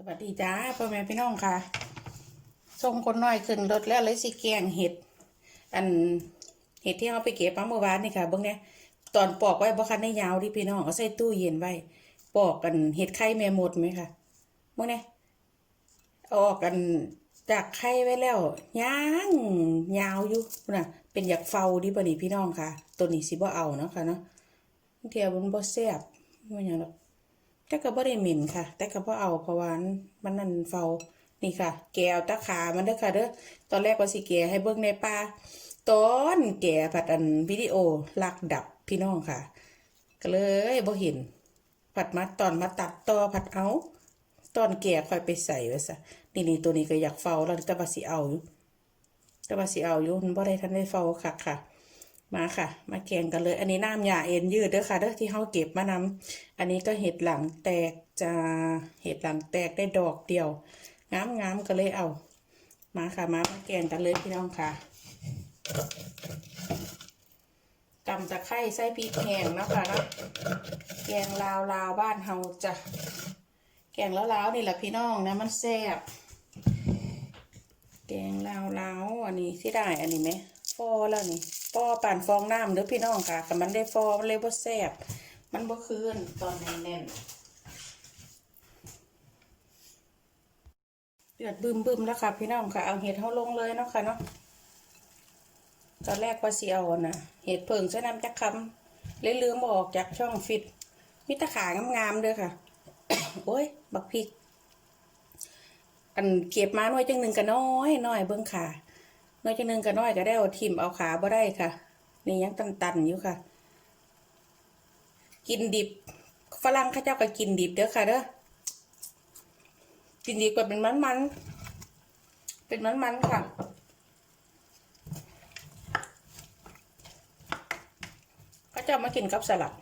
สวัสดีจ้าพ่อแม่พี่น้องค่ะส่งคนน้อยขึ้นรถแล้วเลยสิแกงเห็ด อันเห็ดที่เขาไปเก็บมเมื่อวานนี่ค่ะเบิ่งเนี่ยตอนปอกไว้บ่คันได้ยาวที่พี่น้องเอาใส่ตู้เย็นไว้ปอกกันเห็ดไข่แม่มดไหมค่ะเบิ่งเนี่ยเอาออกกันจากไข่ไว้แล้วย่างยาวอยู่น่ะเป็นอยากเฝ้าดิบ่นี่พี่น้องค่ะ ตัวนี้สิบ่เอาเนาะค่ะเนาะเทีมันบ่แซ่บมันหยังหรอก แต่ก็บ่ได้เหม็นค่ะ แต่ก็บ่เอาเพราะว่ามันนั่นเฝ้านี่ค่ะ แกเอาตะขามันเด้อค่ะเด้อตอนแรกว่าสิแกให้เบิ่งในป่าตอนแกผัดอันวิดีโอลักดับพี่น้องค่ะ ก็เลยบ่เห็นผัดมาตอนมาตัดต่อผัดเอาตอนแกค่อยไปใส่ไว้ซะนี่นี่ตัวนี้ก็อยากเฝ้าแล้วแต่ว่าสิเอาอยู่แต่ว่าสิเอาอยู่มันบ่ได้ทันได้เฝ้าค่ะค่ะ มาค่ะ มาแกงกันเลย อันนี้น้ำยาเอ็นยืดเด้อค่ะเด้อที่เฮาเก็บมานำอันนี้ก็เห็ดหลังแตกจะเห็ดหลังแตกได้ดอกเดียวงามงามก็เลยเอา มาค่ะมามาแกงกันเลยพี่น้องค่ะตำตะไคร้ใส่พริกแห้งนะคะนะแกงลาวลาวบ้านเฮาจะแกงแล้วลาวนี่แหละพี่น้องนะมันแซ่บแกงลาวลาวอันนี้ที่ได้อันนี้ไหม ฟอแล้วนี่ฟอป่านฟองน้ำเด้อพี่น้องค่ะแต่มันได้ฟอมันเลยบ่แซ่บมันบ่คืนตอนแน่นๆเดือดบึมบึมแล้วค่ะพี่น้องค่ะ เอาเห็ดเฮาลงเลยเนาะค่ะเนาะตอนแรกว่าสิเอานะเห็ดเพิ่งใช้น้ำจักคำเลยลืมออกจากช่องฟิตมีตะขางามๆเด้อค่ะ โอ้ย บักพริก อันเก็บมาหน่วยจังหนึ่งก็น้อยน้อยเบิ่งขาห น่วยจังหนึ่งก็น้อยก็ได้เอาทิมเอาขาบ่ได้ค่ะ นี่ยังตันๆอยู่ค่ะ กินดิบฝรั่งข้าเจ้าก็กินดิบเด้อค่ะเด้อกินดิบก็เป็นมันๆเป็นมันๆค่ะเขาเจ้ามากินกับสลัด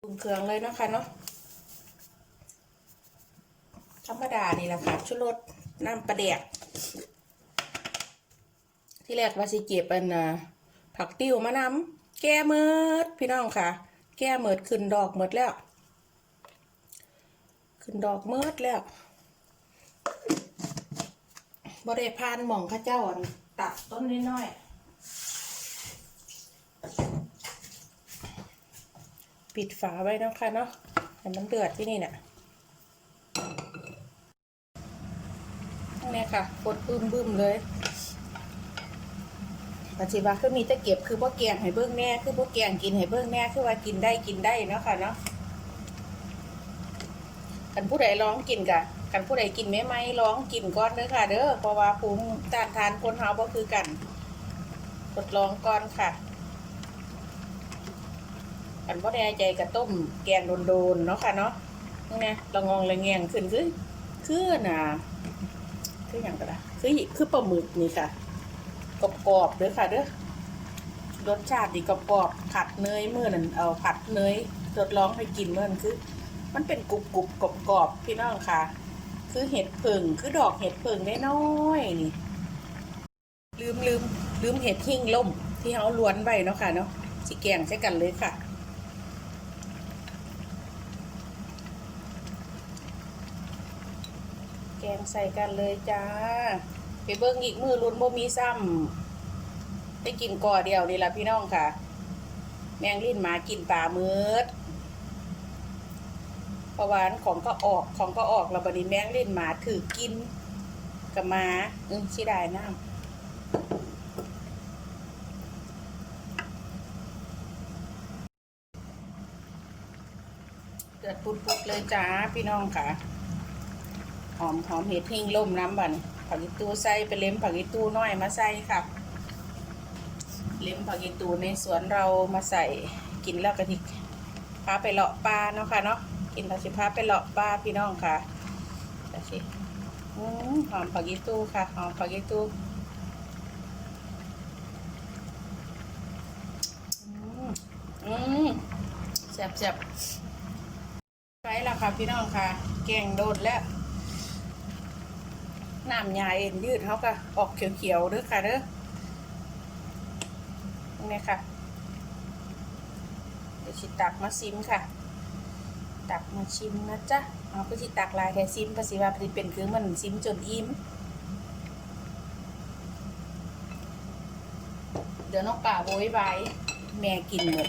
ปรุงเครื่องเลยเนาะคะเนาะ รรมดานี่แหละค่ะชุรสน้ำปลาแดก ที่แรกว่าสิเก็บอันน่ะผักติ้วมานำแก้เมิดพี่น้องค่ะ แก้เมิดขึ้นดอกเมิดแล้ว ขึ้นดอกเมิดแล้วบริพานหม่องข้าเจ้าตัดต้นนิดน้อยปิดฝาไว้นะคะเนาะให้มันเดือดที่นี่น่ะนี่ย ค่ะกดบึ้มบึ้มๆเลยปัจจุบันคือมีต่เก็บคือบ่แกงให้เบิ่งแน่คือบ่แกงกินให้เบิ่งแน่คือว่ากินได้กินได้เนาะค่ะเนาะกันผู้ใดร้องกินกะกันผู้ใดกินไม่ไหมร้องกินก่อนเด้อค่ะ เด้อเพราะว่าภูมิต้านทานคนเฮาบ่คือกันทดลองก่อนค่ะกันบ่แน่ใจกะต้มแกงโดนๆเนาะค่ะเนาะนี่ไงละงองละแงงขึ้นคือคือน่ะ คือหยังก็ได้คือคือปลาหมึกนี่ค่ะกรอบๆเด้อค่ะเด้อรสชาติดีกรอบๆผัดเนยเมื่อนั้นเอาผัดเนยทดลองให้กินเมื่อนั้นคือ มันเป็นกรุบกรุบกรอบกรอบพี่น้องค่ะ คือเห็ดเผิงคือดอกเห็ดเผิงได้น้อยนี่ ลืมลืมลืมเห็ดหิ่งล่มที่เขาล้วนไว้เนาะค่ะเนาะสิแกงใช้กันเลยค่ะ แกงใส่กันเลยจ้า ไปเบิ้งอีกมือลุ้นบ่มีซ้ำได้กินก่อเดียวนี่ละพี่น้องค่ะ แมงลิ้นหมากินปลาเมืดเพระวานของก็ออกของก็ออกแล้วบัดนี้แมงลิ้นหมาถือกินกับมาอืมชิได้น้ำเดือดปุดๆเลยจ้าพี่น้องค่ะ อมหอมเห็ดหิ่งล่มน้ำบันผักอีตูใส่ไปเล็มผักอีตูน้อยมาใส่ค่ะ เล็มผักอีตูในสวนเรามาใส่กินแล้วกะทิพาไปเลาะปลาเนาะค่ะเนาะกินแล้วสิพาไปเลาะปลาพี่น้องค่ะแต่สิอหอมผักอีตูค่ะหอมผักอีตูอืมอืมแซ่บแซ่บไปแล้วค่ะพี่น้องค่ะ แกงโดดแล้ว น้ำยาเอ็นยืดเขาก็ออกเขียวๆด้อค่ะเด้อนี่ค่ะ เดี๋ยวชิตักมาซิมค่ะ ตักมาชิมนะจ๊ะ เอาก็สิตักลายแค่ซิมก็สิว่าสิเป็นคือมันซิมจนอิ่ม เดี๋ยวน้องป่าโวยไว้แม่กินหมด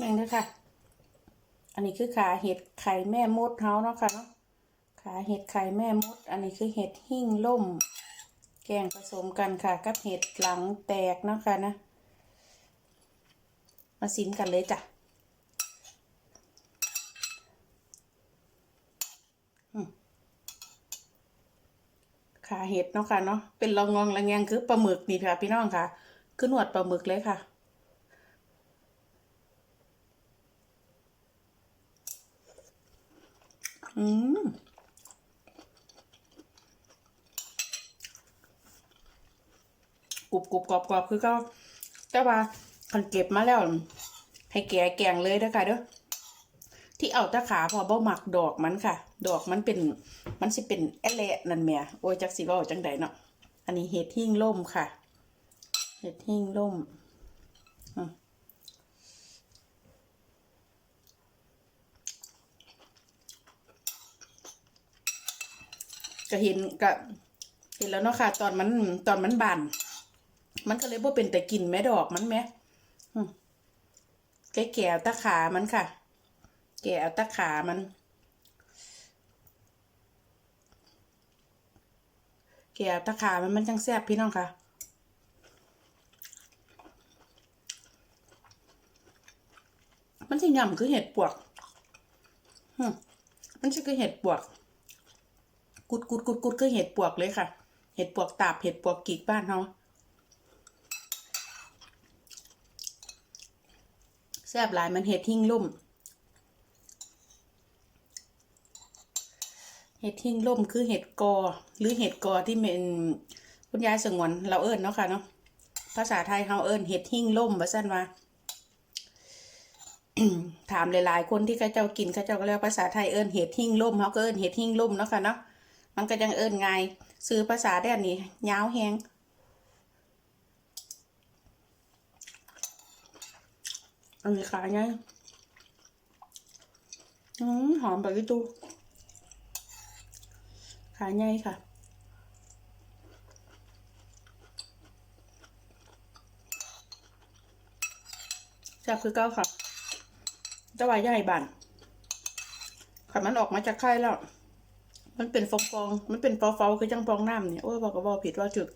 นั่นเด้อค่ะ อันนี้คือขาเห็ดไข่แม่มดเฮาเนาะค่ะเนาะ ขาเห็ดไข่แม่มด อันนี้คือเห็ดหิ่งล่ม แกงผสมกันค่ะ กับเห็ดหลังแตกเนาะค่ะนะ มาซิมกันเลยจ้ะขาเห็ดเนาะค่ะเนาะเป็นละงองละแงงคือปลาหมึกนี่ค่ะพี่น้องค่ะ คือหนวดปลาหมึกเลยค่ะอืม กรุบกรอบกรอบคือก็แต่ว่าคันเก็บมาแล้ว ให้แกะแกงเลยเด้อค่ะเด้อที่เอาตะขาพอเบ่หมักดอกมันค่ะ ดอกมันเป็นมันสิเป็นแอและนั่นแม่โอ้ยจักสิว้าจังใดเนาะอันนี้เห็ดหิ่งล่มค่ะ เห็ดหิ่งล่มก็เห็นก็เห็นแล้วเนาะค่ะ ตอนมันตอนมันบาน มันก็เลยบ่เป็นแต่กินแม่ดอกมันแม่อืมแกแก่ตะขามันค่ะ แก่ตะขามัน แก่ตะขามันมันจังแซ่บพี่น้องค่ะมันสิย่ำคือเห็ดปวก มันสิคือเห็ดปวก กุดกุดกุดกุดคือเห็ดปวกเลยค่ะ เห็ดปวกตาบ เห็ดปวกกีกบ้านเฮาะ แซ่บหลายมันเห็ดหิ่งล่ม เห็ดหิ่งล่มคือเห็ดกอ หรือเห็ดกอที่เป็นคุณยายสงวนเราเอิ้นเนาะค่ะเนาะภาษาไทยเฮาเอิ้นเห็ดหิ่งล่มว่าซั่นว่าถามหลายๆ คนที่เขาเจ้ากินเขาเจ้าก็เรียกภาษาไทยเอิ้นเห็ดหิ่งล่มเฮาก็เอิ้นเห็ดหิ่งล่มเนาะค่ะเนาะมันก็ยังเอิ้นง่ายซื้อภาษาได้อันนี้ยาวแฮง อันนี้ขาไงหอมแบบนี้ตูขาไงค่ะแซ่บคือเก้าค่ะจะวายใหญ่บานขันมันออกมาจากไข่แล้ว มันเป็นฟองฟอง มันเป็นฟอฟอคือจังฟองน้ำเนี่ย โอ้ยบอกก็บอกผิดว่าจุด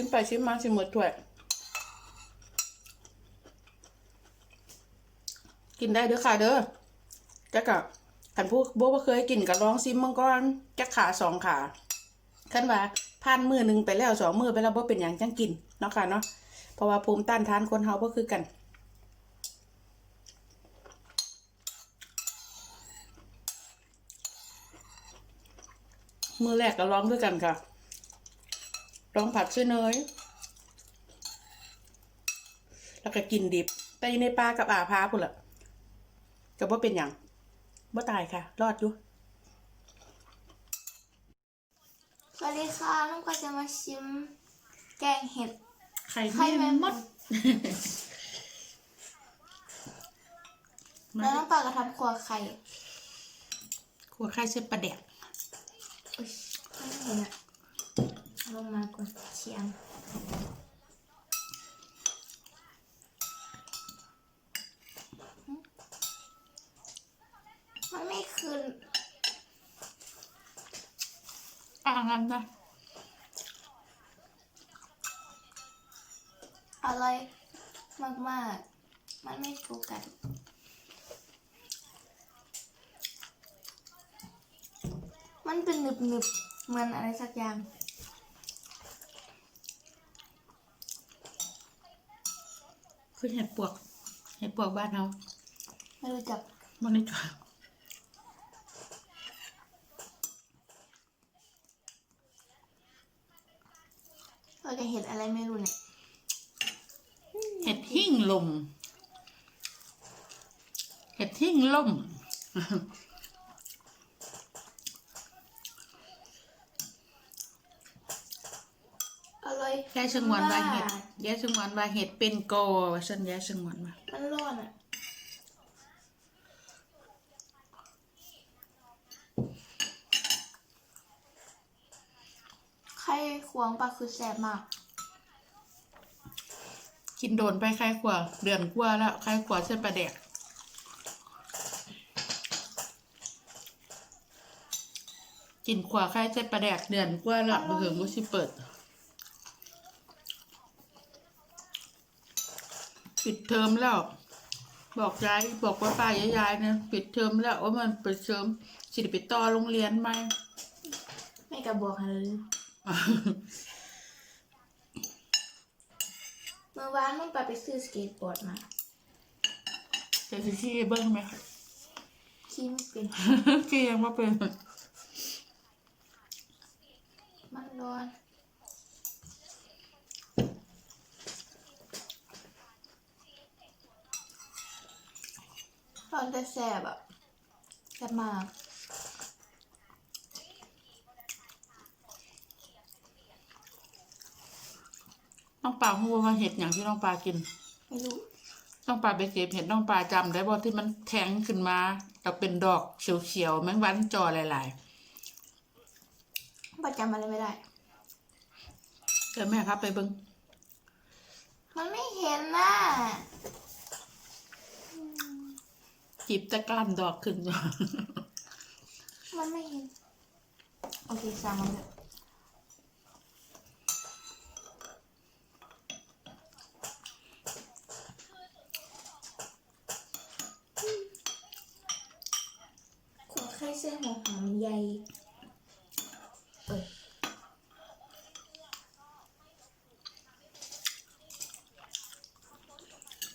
ชิมไปชิมมาชิมหมดถ้วย กินได้เด้อค่ะเด้อจะกับขันผู้โบว่เคยกินกับลองซิมมังกรจะขาสองขาขั้นว่าผ่านมือหนึ่งไปแล้วสองมือไปแล้วบ่เป็นอย่างจังกินเนาะค่ะเนาะเพราะว่าภูมิต้านทานคนเฮาก็คือกัน มือแรกก็ลองด้วยกันค่ะ ลองผัดชื่อเนยแล้วก็กินดิบแต่อยู่ในปลากับอาพาพุ่นละก็บ่เป็นอย่างบ่ตายค่ะ รอดอยู่สวัสดีค่ะน้องก็จะมาชิม แกงเห็ดไข่ไข่แมงมดมาแล้วน้องปลากระทำครัวไข่ครัวไข่เส้นปลาแดกอุ๊ยไม่เห็นอะ ลงมาก่อนเชียงมันไม่คืนอ่างั้นนะอร่อยมากๆมันไม่ถูกกันมันเป็นหนึบๆเหมือนอะไรสักอย่าง คือเห็ดปวก เห็ดปวกบ้านเฮาไม่รู้จักบ่ได้จักเราจะเห็ดอะไรไม่รู้เนี่ย เห็ดหิ่งลม เห็ดหิ่งล่ม อร่อ ยยายสงวนว่าเห็ดยายสงวนว่าเห็ดเป็นโกว่าซั่นยายสงวนว่ามันร้อนอะไข่ควงปลาคือแซ่บมาก กินโดนไปใครขวาเดือนกว่าแล้วใครขวาเส้นปลาแดกกินขวาใครเส้นปลาแดกเดือนกว่าแล้วบ่ถึงบ่สิเปิด ปิดเทอมแล้ว บอกยายบอกว่าป้ายายๆนะปิดเทอมแล้วว่ามันปิดเทอมสิได้ไปต่อโรงเรียนไหมไม่กระบอกเลยเมื่อวานมันไปไปซื้อสเก็ตบอร์ดมาจะสิที่เบิ้งไหมขี่ไม่เป็นพี่ยังว่าเป็นมันร้อนร้อน แต่แซ่บอะแซ่บมาก น้องปลาหัวว่าเห็ดอย่างที่น้องปลากิน ไม่รู้น้องปลาไปเก็บเห็ดน้องปลาจำได้บ่ที่มันแทงขึ้นมาแล้วเป็นดอกเขียวๆแมงวันจอหลายประจำอะไรไม่ได้ ๆเดี๋ยวแม่ครับไปเบิ้งมันไม่เห็นน่ะ จีบตะกร้านดอกขึ้น มันไม่เห็น โอเคสั่งมาเลยขอไข่เส้นหัวหอมใหญ่เอ้ย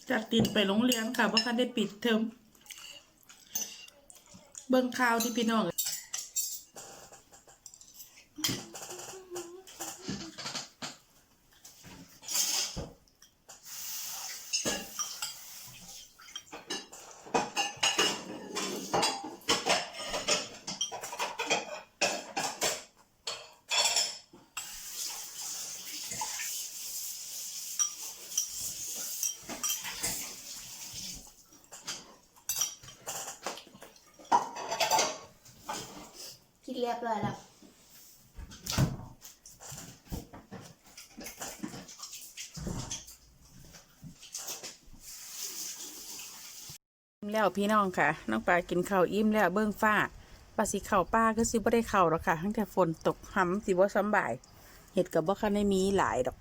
จากตินไปโรงเรียนค่ะเพราะคันได้ปิดเทอม เบิ้งข่าวที่พี่น้อง ยบร้อยแล้วอิ่มแล้วพี่น้องค่ะ น้องปลากินข้าวอิ่มแล้วเบิ้องฟ้าปลาสีเข่าป้าก็สิบ่ได้เข่าหรอกค่ะตั้งแต่ฝนตกห้ำสิบ่สำบาย เห็ดกับบ่คันได้มีหลายดอก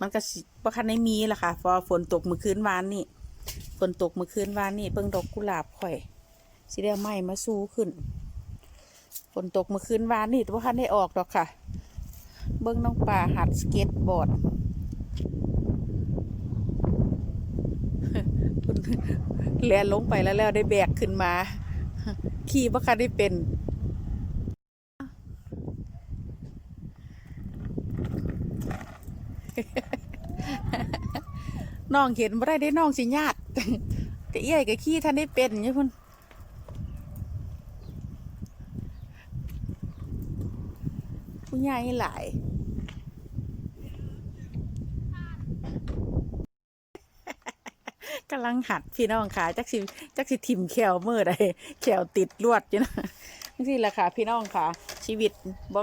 มันก็บ่คันได้มีล่ะค่ะพอฝนตกเมื่อคืนวานนี่ฝนตกเมื่อคืนวานนี่เบิ่งดอกกุหลาบข่อยสิได้เอาไม้มาสู้ขึ้น ฝนตกเมื่อคืนวานนี่แต่ว่าคันได้ออกดอกค่ะ เบิ่งน้องปลาหัดสเก็ตบอร์ดแล่นลงไปแล้วแล้วได้แบกขึ้นมา ขี่บ่คันได้เป็นน้องเห็นบ่ได้ได้น้องสิญาติแต่เอี้ยกับขี้ท่านได้เป็นอยู่พุ่น ใหญ่หลายกำลังหัดพี่น้องค่ะจักสิจักสิทิมแขวมือใดแขวติดลวดอยู่นะนี่แหละค่ะ พี่น้องค่ะ ชีวิตบ่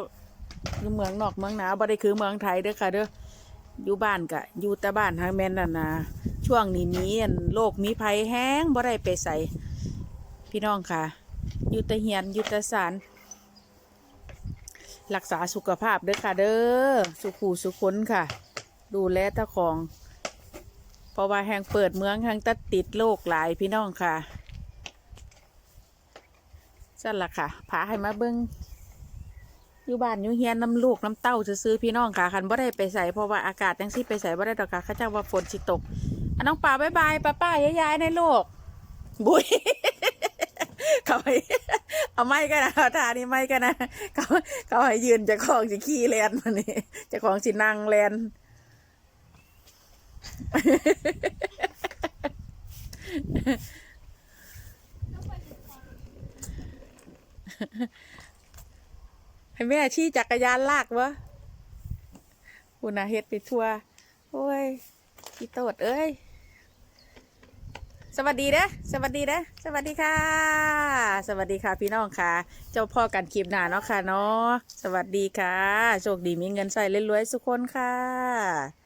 เมืองนอกเมืองหนาบ่ได้คือเมืองไทยเด้อค่ะเด้ออยู่บ้านกะอยู่แต่บ้านทางแม่นน่ะนะช่วงนี้มีอันโลกมีภัยแห้งบ่ได้ไปใส่พี่น้องค่ะ อยู่แต่เฮียนอยู่แต่สาร รักษาสุขภาพเด้อค่ะเด้อสุขูสุขคนค่ะ ดูแลเจ้าของ เพราะว่าแห่งเปิดเมืองแห่งตัดติดโลกหลายพี่น้องค่ะสั่นละค่ะพาให้มาเบิ้งอยู่บ้านอยู่เฮียนน้ำลูกน้ำเต้าซื้อพี่น้องค่ะคันบ่ได้ไปใส่เพราะว่าอากาศจังสิไปใส่บ่ได้ดอกค่ะข้าเจ้าว่าฝนสิตกอันน้องป่าบายบายป้าป้ายายๆในโลกบุย เขาให้เอาไม้กันนะเอาทานี่ไม้กันนะเขาเขาให้ยืนจะของสิขี่แลนมานี่จะของสินั่งแลนให้แม่ชี้จักรยานลากวะอุณาเฮ็ดไปทั่ว โอ้ยพี่โตดเอ้ย สวัสดีเด้อสวัสดีเด้อสวัสดีค่ะ สวัสดีค่ะพี่น้องค่ะ เจ้าพ่อกันคลิปหน้าเนาะค่ะเนาะสวัสดีค่ะ โชคดีมีเงินใส่เรวยๆสุกคนค่ะ